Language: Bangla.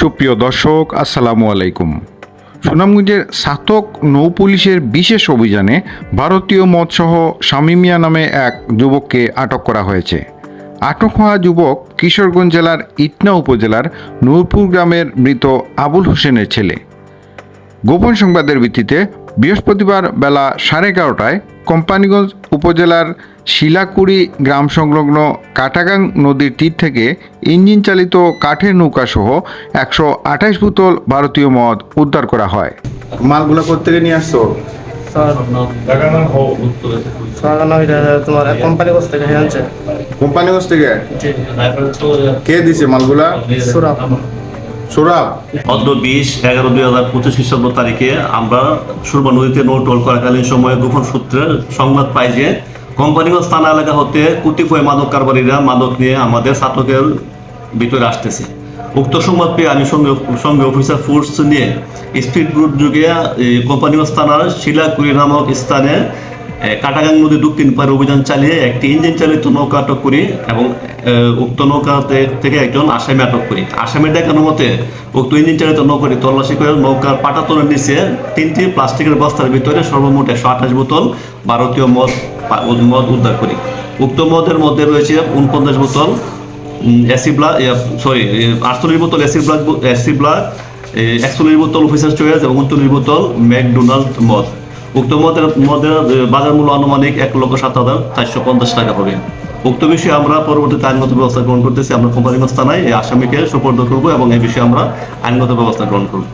সুপ্রিয় দর্শক, আসসালামু আলাইকুম। সুনামগঞ্জের সাতক নৌ পুলিশের বিশেষ অভিযানে ভারতীয় মদসহ শামিমিয়া নামে এক যুবককে আটক করা হয়েছে। আটক হওয়া যুবক কিশোরগঞ্জ জেলার ইটনা উপজেলার নূরপুর গ্রামের মৃত আবুল হোসেনের ছেলে। গোপন সংবাদের ভিত্তিতে বৃহস্পতিবার বেলা সাড়ে এগারোটায় কোম্পানিগঞ্জ উপজেলার শিলাকুড়ি গ্রাম সংলগ্ন কাটাগাং নদীর তীর থেকে ইঞ্জিন চালিত কাঠের নৌকা সহ একশো আঠাশ বোতল ভারতীয় মদ উদ্ধার করা হয়। মালগুলো কোথেকে নিয়ে আসছো? স্যার স্যার না এটা তোমার কোম্পানি কাছ থেকে আনছে। কোম্পানিগঞ্জ থেকে? কে দিছে মালগুলা? সুরাপ সোরাব অদ্র বিশ, এগারো, দুই হাজার পঁচিশ খ্রিস্টাব্দ তারিখে আমরা সুরমা নদীতে নৌ টোল করাকালীন সময়ে গোপন সূত্রে সংবাদ পাই যে কোম্পানিগঞ্জ থানা এলাকা হতে কতিপয় মাদক কারবারীরা মাদক নিয়ে আমাদের ছাত্রকের ভিতরে আসতেছে। উক্ত সংবাদ পেয়ে আমি সঙ্গে সঙ্গে অফিসার ফোর্স নিয়ে স্পিড রুট যুগে কোম্পানিগঞ্জ থানার শিলাকুড়ি নামক স্থানে কাটাগাং নদী দক্ষিণ পারে অভিযান চালিয়ে একটি ইঞ্জিন চালিত নৌকা আটক করি এবং উক্ত নৌকা থেকে একজন আসামি আটক করি। আসামির দেখানো মতে, উক্ত ইঞ্জিন চালিত নৌকাটি তল্লাশি করে নৌকার পাটাতনের নিচে তিনটি প্লাস্টিকের বস্তার ভিতরে সর্বমোট একশো আঠাশ বোতল ভারতীয় মদ মদ উদ্ধার করি। উক্ত মদের মধ্যে রয়েছে উনপঞ্চাশ বোতল এসি ব্লাক সরি আটচল্লিশ বোতল এসি ব্লাক এসি ব্লাক একচল্লিশ বোতল অফিসার চয়েস এবং উনচল্লিশ বোতল ম্যাকডোনাল্ড মদ। উক্ত মদের মদের বাজার মূল্য আনুমানিক এক লক্ষ সাত হাজার চারশো পঞ্চাশ টাকা হবে। উক্ত বিষয়ে আমরা পরবর্তীতে আইনগত ব্যবস্থা গ্রহণ করতেছি। আমরা কোম্পানিগঞ্জ থানায় এই আসামিকে সুপর্দ করব এবং এই বিষয়ে আমরা আইনগত ব্যবস্থা গ্রহণ করব।